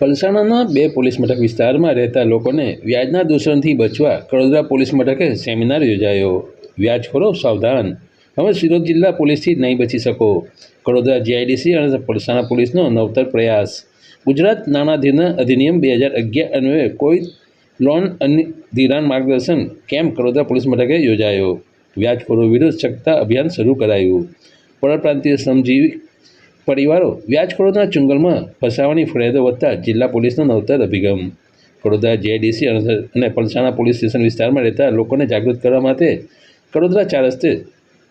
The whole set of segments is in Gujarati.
પલસાણાના બે પોલીસ મથક વિસ્તારમાં રહેતા લોકોને વ્યાજના દૂષણથી બચવા કડોદરા પોલીસ મથકે સેમિનાર યોજાયો. વ્યાજખોરો સાવધાન. હવે સુરત જિલ્લા પોલીસથી નહીં બચી શકો. કડોદરા જીઆઈડીસી અને પલસાણા પોલીસનો નવતર પ્રયાસ. ગુજરાત નાણાધીન અધિનિયમ બે હજાર અગિયાર અન્વયે કોઈ લોન અને ધિરાણ માર્ગદર્શન કેમ્પ કડોદરા પોલીસ મથકે યોજાયો? વ્યાજખોરો વિરુદ્ધ સખ્તા અભિયાન શરૂ કરાયું. પરપ્રાંતીય શ્રમજીવી પરિવારો વ્યાજખોરોના ચુંગલમાં ફસાવાની ફરિયાદો વધતા જિલ્લા પોલીસનો નવતર અભિગમ. કડોદરા જેઆઈડીસી અને પલસાણા પોલીસ સ્ટેશન વિસ્તારમાં રહેતા લોકોને જાગૃત કરવા માટે કડોદરા ચાર રસ્તે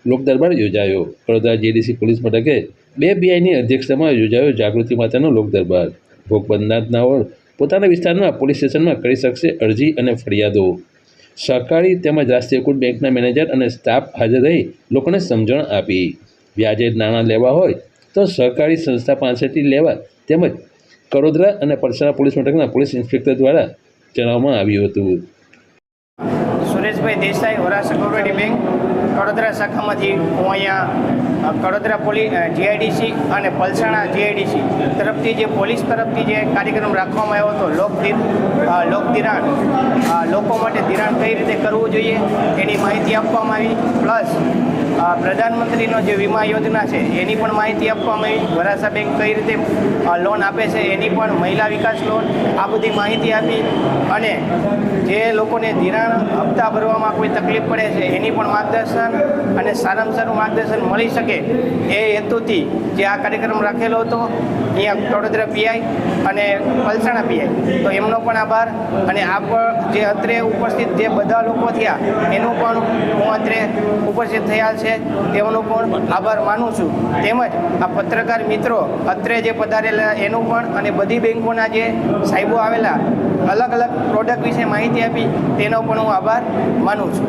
લોકદરબાર યોજાયો. કડોદરા જેડીસી પોલીસ મથકે બે બીઆઈની અધ્યક્ષતામાં યોજાયો જાગૃતિ માટેનો લોકદરબાર. ભોગ બનનારનાઓ પોતાના વિસ્તારમાં પોલીસ સ્ટેશનમાં કરી શકશે અરજી અને ફરિયાદો. સહકારી તેમજ રાષ્ટ્રીયકૃત બેંકના મેનેજર અને સ્ટાફ હાજર રહી લોકોને સમજણ આપી. વ્યાજે નાણાં લેવા હોય તો સહકારી સંસ્થા પાસેથી લેવા તેમજ કડોદરા અને પરસાણા પોલીસ મથકના પોલીસ ઇન્સ્પેક્ટર દ્વારા જણાવવામાં આવ્યું હતું. સુરેશભાઈ દેસાઈ વરાસા કોઓપરેટિવ બેંક કડોદરા શાખામાંથી હું અહીંયા કડોદરા પોલીસ જીઆઈડીસી અને પલસાણા જીઆઈડીસી તરફથી જે પોલીસ તરફથી જે કાર્યક્રમ રાખવામાં આવ્યો હતો, લોક લોકધિરાણ લોક માટે ધિરાણ કઈ રીતે કરવું જોઈએ એની માહિતી આપવામાં આવી. પ્લસ પ્રધાનમંત્રીનો જે વીમા યોજના છે એની પણ માહિતી આપવામાં આવી. વરાસા બેંક કઈ રીતે લોન આપે છે એની પણ મહિલા વિકાસ લોન આ બધી માહિતી આપી અને જે લોકોને ધિરાણ હપ્તા ભરવામાં કોઈ તકલીફ પડે છે એની પણ માર્ગદર્શન અને સારામાં સારું માર્ગદર્શન મળી શકે એ હેતુથી જે આ કાર્યક્રમ રાખેલો હતો, અહીંયા વડોદરા પીઆઈ અને પલસાણા પીઆઈ તો એમનો પણ આભાર અને આપ જે અત્રે ઉપસ્થિત જે બધા લોકો થયા, એનું પણ હું અત્રે ઉપસ્થિત થયા છે તેઓનો પણ આભાર માનું છું. તેમજ આ પત્રકાર મિત્રો અત્રે જે પધારેલા, એનું પણ અને બધી બેંકોના જે સાહેબો આવેલા અલગ અલગ પ્રોડક્ટ વિશે માહિતી આપી, તેનો પણ હું આભાર માનું છું.